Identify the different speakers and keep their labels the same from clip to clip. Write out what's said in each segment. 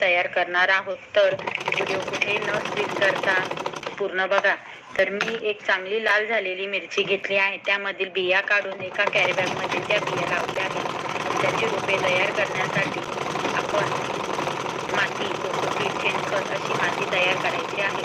Speaker 1: तयार करणार आहोत. तर व्हिडिओ कुठे न स्किप करता पूर्ण बघा. तर मी एक चांगली लाल झालेली मिरची घेतली आहे. त्यामधील बिया काढून एका कॅरीबॅगमध्ये त्या बिया लावल्या आहेत. त्याची रोपे तयार करण्यासाठी आपण माती कोकोपीट शेणखत अशी माती तयार करायची आहे.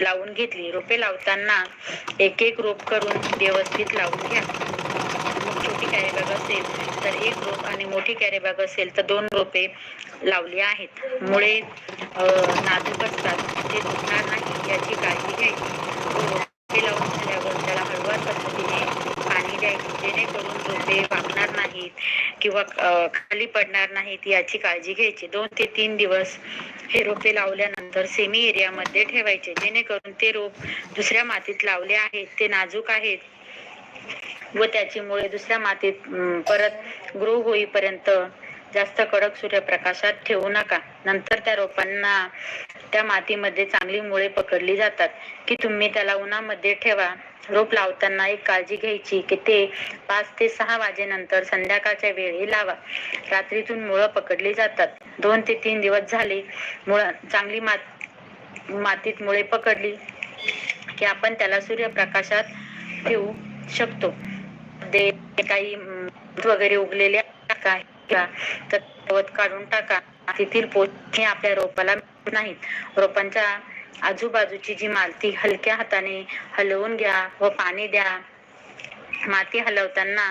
Speaker 1: लावून घेतली. रोपे लावताना एक एक रोप करून व्यवस्थित लावून घ्या. छोटी कॅरेबॅग असेल तर एक रोप आणि मोठी कॅरेबॅग असेल तर दोन रोपे लावली आहेत. मुळे नाजूक असतात. ते तुटणार नाही याची काळजी घ्यायची. रोपे लावून झाल्यावर त्याला हळूवार पद्धतीने पाणी द्यायचे. जेणेकरून रोपे वाकणार नाहीत किंवा खाली पडणार नाहीत याची काळजी घ्यायची. दोन ते तीन दिवस हे रोपे लावल्यानंतर सेमी एरियामध्ये ठेवायचे जेणेकरून ते रोप दुसऱ्या मातीत लावले आहेत ते नाजूक आहेत. व त्याची मुळे दुसऱ्या मातीत परत ग्रो होईपर्यंत जास्त कडक सूर्यप्रकाशात ठेवू नका. नंतर त्या रोपांना त्या मातीमध्ये चांगली मुळे पकडली जातात. की तुम्ही त्याला उन्हामध्ये ठेवा. रोप लावताना एक काळजी घ्यायची की ते पाच ते सहा वाजेनंतर संध्याकाळच्या वेळी लावा. रात्रीतून मुळं पकडली जातात. दोन ते तीन दिवस झाले मुळं चांगली मात मातीत मुळे पकडली की आपण त्याला सूर्यप्रकाशात ठेवू शकतो. दे काही वगैरे उगलेले टाका तर काढून टाका. तेथील पोषणे आपल्या रोपाला नाहीत. रोपांच्या आजूबाजूची जी माती हलक्या हाताने हलवून घ्या व पाणी द्या. माती हलवताना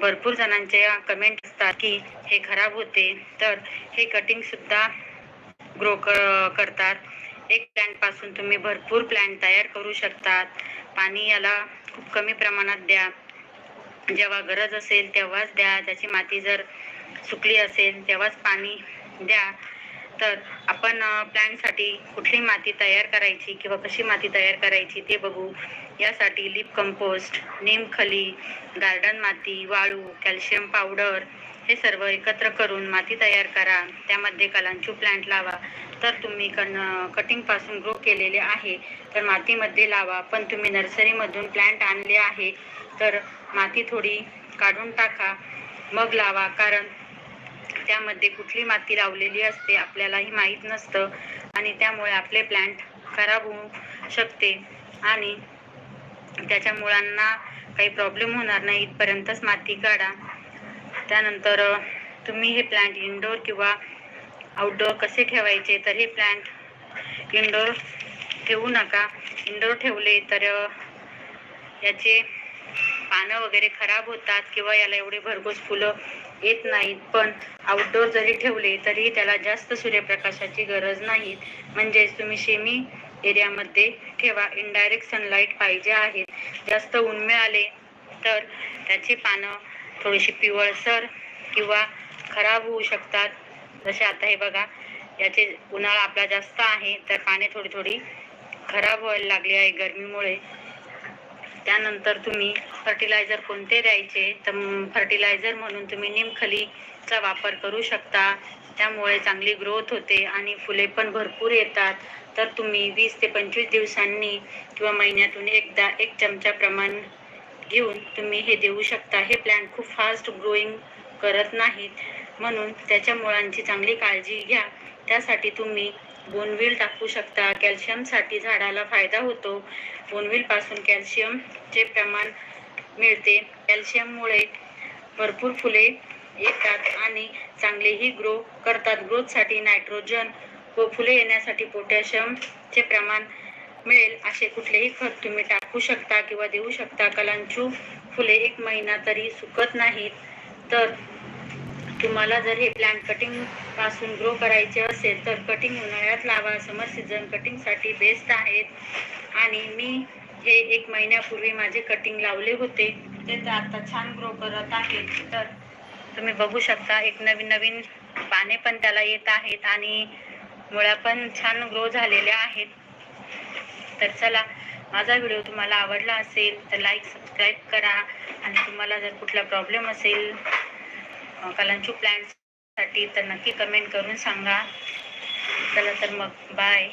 Speaker 1: भरपूर जणांचे कमेंट असतात की हे खराब होते. तर हे कटिंग सुद्धा ग्रो करतात. एक प्लांटपासून तुम्ही भरपूर प्लांट तयार करू शकतात. पाणी याला खूप कमी प्रमाणात द्या. जेव्हा गरज असेल तेव्हाच द्या. त्याची माती जर सुकली असेल तेव्हाच पाणी द्या. तर आपण प्लॅनसाठी कुठली माती तयार करायची किंवा कशी माती तयार करायची ते बघू. यासाठी लिप कंपोस्ट नीमखली गार्डन माती वाळू कॅल्शियम पावडर हे सर्व एकत्र करून माती तयार करा. त्यामध्ये कलांचू प्लांट लावा. तर तुम्ही कन कटिंगपासून ग्रो केलेले आहे. तर मातीमध्ये लावा. पण तुम्ही नर्सरीमधून प्लांट आणले आहे तर माती थोडी काढून टाका. मग लावा. कारण त्यामध्ये कुठली माती लावलेली असते आपल्यालाही माहीत नसतं. आणि त्यामुळे आपले प्लांट खराब होऊ शकते. आणि त्याच्या मुळांना काही प्रॉब्लेम होणार नाही इथपर्यंतच माती काढा. त्यानंतर तुम्ही हे प्लांट इनडोअर किंवा आउटडोअर कसे ठेवायचे तर हे प्लांट इनडोअर ठेवू नका. इनडोअर ठेवले तर याचे पानं वगैरे खराब होतात किंवा याला एवढे भरघोस फुलं येत नाहीत. पण आउटडोअर जरी ठेवले तरी त्याला जास्त सूर्यप्रकाशाची गरज नाही. म्हणजेच तुम्ही शेमी एरियामध्ये ठेवा. इनडायरेक्ट सनलाईट पाहिजे आहे. जास्त ऊन मिळाले तर त्याची पानं थोडीशी पिवळसर किंवा खराब होऊ शकतात. जसे आता हे बघा याचे उन्हाळा आपला जास्त आहे तर पाने थोडी थोडी खराब व्हायला लागली आहे गरमीमुळे. त्यानंतर तुम्ही फर्टिलायझर कोणते द्यायचे? तर फर्टिलायझर म्हणून तुम्ही निमखलीचा वापर करू शकता. त्यामुळे चांगली ग्रोथ होते आणि फुले पण भरपूर येतात. तर तुम्ही वीस ते पंचवीस दिवसांनी किंवा महिन्यातून एकदा एक चमचा प्रमाण घेऊन तुम्ही हे देऊ शकता. हे प्लांट खूप फास्ट ग्रोईंग करत नाहीत. म्हणून त्याच्या मुळांची चांगली काळजी घ्या. त्यासाठी तुम्ही बोनविल टाकू शकता. कॅल्शियमसाठी झाडाला फायदा होतो. बोनविलपासून कॅल्शियमचे प्रमाण मिळते. कॅल्शियममुळे भरपूर फुले येतात आणि चांगलेही ग्रो करतात. ग्रोथसाठी नायट्रोजन व फुले येण्यासाठी पोटॅशियमचे प्रमाण मिळेल असे कुठलेही खत तुम्ही टाकू शकता किंवा देऊ शकता. कलांचू फुले एक महिना तरी सुकत नाहीत. तर तुम्हाला जर हे प्लांट कटिंगपासून ग्रो करायचे असेल तर कटिंग उन्हाळ्यात लावा. समर सीझन कटिंगसाठी बेस्ट आहेत. आणि मी हे एक महिन्यापूर्वी माझे कटिंग लावले होते. ते तर आता छान ग्रो करत आहेत. तर तुम्ही बघू शकता एक नवीन नवीन पाने पण त्याला येत आहेत आणि मुळ्या पण छान ग्रो झालेल्या आहेत. तर चला माझा व्हिडिओ तुम्हाला आवडला असेल तर लाईक सबस्क्राईब करा आणि तुम्हाला जर कुठला प्रॉब्लेम असेल कलांचू प्लॅन्टसाठी तर नक्की कमेंट करून सांगा. चला तर मग bye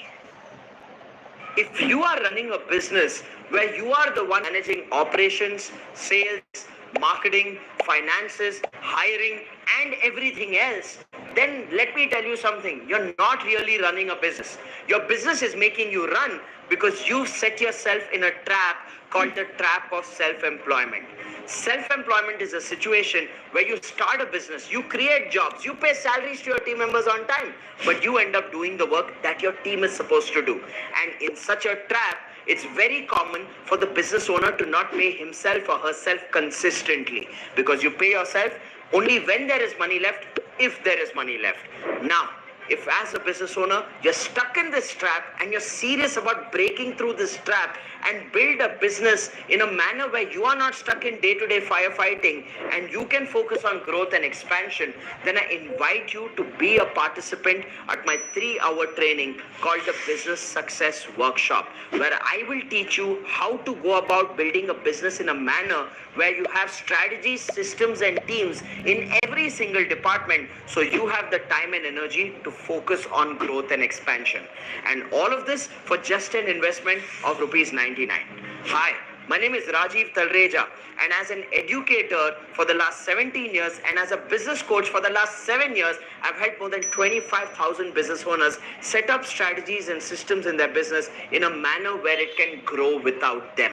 Speaker 2: If you are running a business where you are the one managing operations, sales, marketing, finances, hiring, and everything else, then let me tell you something. You're not really running a business. Your business is making you run because you've set yourself in a trap called the trap of self employment. Self employment is a situation where you start a business, you create jobs, you pay salaries to your team members on time, but you end up doing the work that your team is supposed to do. And in such a trap, it's very common for the business owner to not pay himself or herself consistently because you pay yourself only when there is money left, if there is money left. Now, if as a business owner you're stuck in this trap and you're serious about breaking through this trap and build a business in a manner where you are not stuck in day-to-day firefighting and you can focus on growth and expansion then i invite you to be a participant at my 3 hour training called the business success workshop where i will teach you how to go about building a business in a manner where you have strategies systems and teams in every single department so you have the time and energy to focus on growth and expansion. And all of this for just an investment of rupees 99 hi my name is Rajiv Talreja, and as an educator for the last 17 years and as a business coach for the last 7 years, I've helped more than 25,000 business owners set up strategies and systems in their business in a manner where it can grow without them.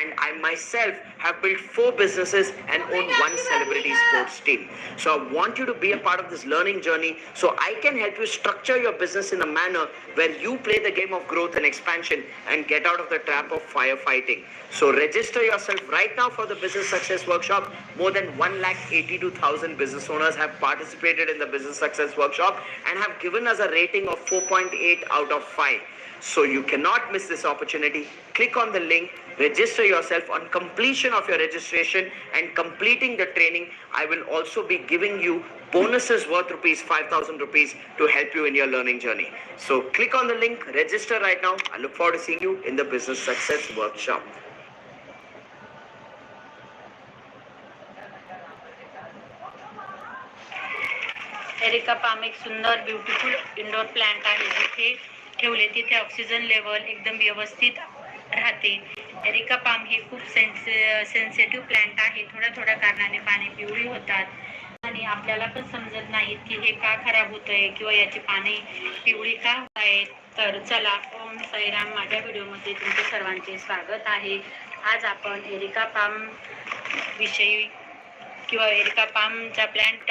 Speaker 2: And I myself have built four businesses and own one celebrity sports team. So I want you to be a part of this learning journey so I can help you structure your business in a manner where you play the game of growth and expansion and get out of the trap of firefighting. So register yourself right now for the Business Success Workshop. More than 1,82,000 business owners have participated in the Business Success Workshop and have given us a rating of 4.8 out of 5. So you cannot miss this opportunity. Click on the link, register yourself on completion of your registration and completing the training. I will also be giving you bonuses worth rupees 5000 rupees to help you in your learning journey. So click on the link register right now. I look forward to seeing you in the business success workshop.
Speaker 1: Erika palm एक सुंदर beautiful indoor plant आहे. जिथे ठेवले तिथे oxygen level एकदम व्यवस्थित राहते. Erica palm हे खूप सेन्स सेन्सिटिव्ह प्लांट आहे. थोड्या थोड्या कारणाने पाने पिवळी होतात. आणि आपल्याला पण समजत नाहीत की हे का खराब होत आहे किंवा याची पाने पिवळी का होत आहेत. तर चला ओम साईराम. माझ्या व्हिडिओमध्ये तुमचे सर्वांचे स्वागत आहे. आज आपण एरिका पाम विषयी किंवा एरिका पामचा प्लॅन्ट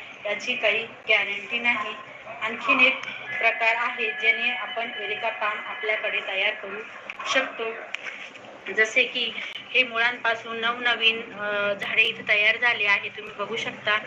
Speaker 1: याची काही गॅरंटी नाही. आणखीन एक प्रकार आहे ज्याने आपण एरिका पाम आपल्याकडे तयार करू शकतो. जसे की हे मुळांपासून नवनवीन झाडे इथे तयार झाले आहे तुम्ही बघू शकता.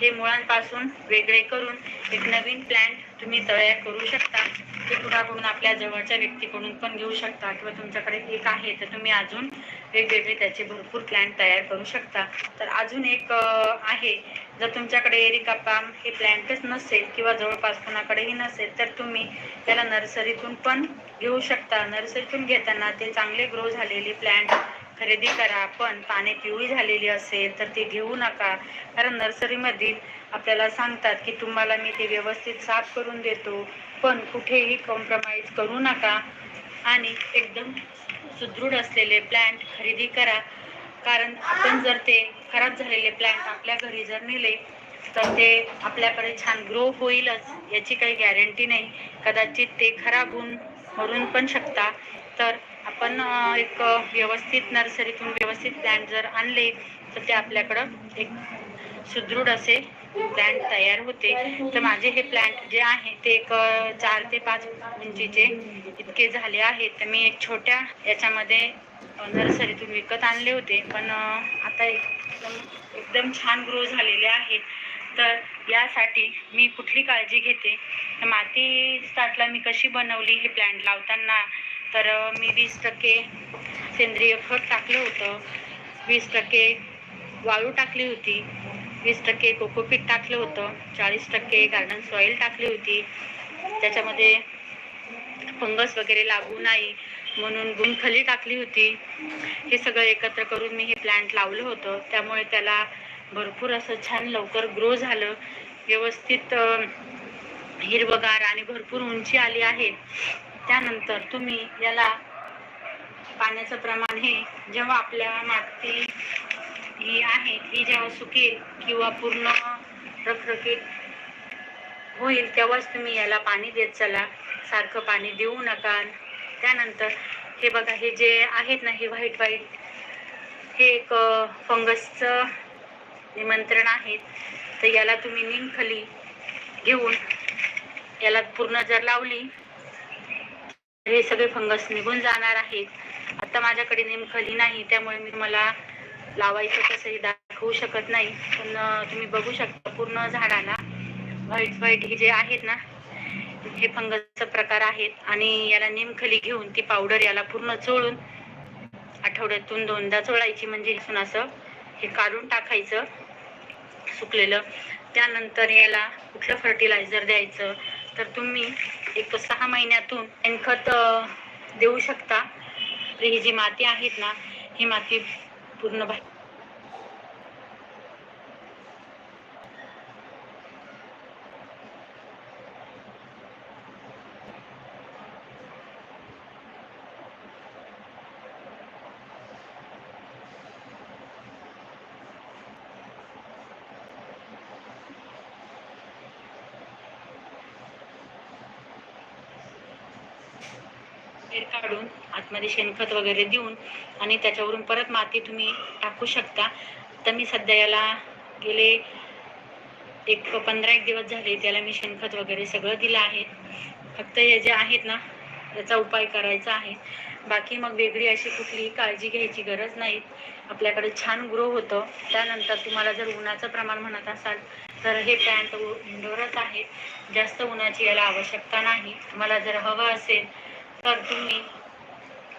Speaker 1: हे मुळांपासून वेगळे करून एक नवीन प्लॅन्ट तुम्ही तयार करू शकता. ते कुणाकडून आपल्या जवळच्या व्यक्तीकडून पण घेऊ शकता किंवा तुमच्याकडे एक आहे तर तुम्ही अजून वेगवेगळे त्याचे भरपूर प्लॅन्ट तयार करू शकता. तर अजून एक आहे जर तुमच्याकडे एरिका पाम हे प्लॅन्टच नसेल किंवा जवळपास कोणाकडेही नसेल तर तुम्ही त्याला नर्सरीतून पण घेऊ शकता. नर्सरीतून घेताना ते चांगले ग्रो झालेले प्लॅन्ट खरेदी करा. पण पाने पिवळी झालेली असेल तर ते घेऊ नका. कारण नर्सरीमधील आपल्याला सांगतात की तुम्हाला मी ते व्यवस्थित साफ करून देतो पण कुठेही कॉम्प्रोमाइज करू नका. आणि एकदम सुदृढ असलेले प्लॅन्ट खरेदी करा. कारण आपण जर ते खराब झालेले प्लॅन्ट आपल्या घरी जर नेले तर ते आपल्याकडे छान ग्रो होईलच याची काही गॅरंटी नाही. कदाचित ते खराब होऊन मरून पण शकता. तर आपण एक व्यवस्थित नर्सरीतून व्यवस्थित प्लॅन्ट जर आणले तर ते आपल्याकडं एक सुदृढ असे प्लॅन्ट तयार होते. तर माझे हे प्लॅन्ट जे आहे ते एक चार ते पाच इंचीचे इतके झाले आहेत. तर मी एक छोट्या याच्यामध्ये नर्सरीतून विकत आणले होते. पण आता एकदम एकदम छान ग्रो झालेले आहेत. तर यासाठी मी कुठली काळजी घेते? तर माती स्टार्टला मी कशी बनवली हे प्लॅन्ट लावताना? तर मी वीस टक्के सेंद्रिय खत टाकलं होतं. वीस टक्के वाळू टाकली होती. वीस टक्के कोकोपीट टाकलं होतं चाळीस टक्के गार्डन सॉईल टाकली होती. त्याच्यामध्ये फंगस वगैरे लागू नाही म्हणून गुणखली टाकली होती. हे सगळं एकत्र करून मी हे प्लॅन्ट लावलं होतं. त्यामुळे त्याला भरपूर असं छान लवकर ग्रो झालं. व्यवस्थित हिरवगार आणि भरपूर उंची आली आहे. त्यानंतर तुम्ही याला पाण्याचं प्रमाण हे जेव्हा आपल्या माती आहे. ही जेव्हा सुकेल किंवा पूर्ण रखरखीत होईल तेव्हाच तुम्ही याला पाणी देत चला. सारखं पाणी देऊ नका. त्यानंतर हे बघा हे जे आहेत ना हे व्हाईट व्हाईट हे एक फंगसचं निमंत्रण आहे. तर याला तुम्ही निमखली घेऊन याला पूर्ण जर लावली तर हे सगळे फंगस निघून जाणार आहेत. आता माझ्याकडे निमखली नाही त्यामुळे मी तुम्हाला लावायचं तसंही दाखवू शकत नाही. पण तुम्ही बघू शकता पूर्ण झाडाला व्हाईट व्हाईट हे जे आहेत ना हे फंगसचा प्रकार आहेत. आणि याला निमखली घेऊन ती पावडर याला पूर्ण चोळून आठवड्यातून दोनदा चोळायची म्हणजे इथून असं हे काढून टाकायचं सुकलेलं. त्यानंतर याला कुठलं फर्टिलायझर द्यायचं तर तुम्ही एक सहा महिन्यातून शेणखत देऊ शकता. ही जी माती आहेत ना ही माती ধন্যবাদ এর কারণ आतमध्ये शेणखत वगैरे देऊन आणि त्याच्यावरून परत माती तुम्ही टाकू शकता. तर मी सध्या याला गेले एक पंधरा एक दिवस झाले त्याला मी शेणखत वगैरे सगळं दिलं आहे. फक्त हे जे आहेत ना याचा उपाय करायचा आहे. बाकी मग वेगळी अशी कुठलीही काळजी घ्यायची गरज नाही. आपल्याकडे छान ग्रो होतं. त्यानंतर तुम्हाला जर उन्हाचं प्रमाण म्हणत असाल तर हे पॅन्ट इंडोरच आहेत. जास्त उन्हाची याला आवश्यकता नाही. तुम्हाला जर हवं असेल तर तुम्ही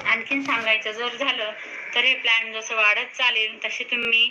Speaker 1: आणखीन सांगायचं जर झालं तर हे प्लॅन जसं वाढत चालेल तसे तुम्ही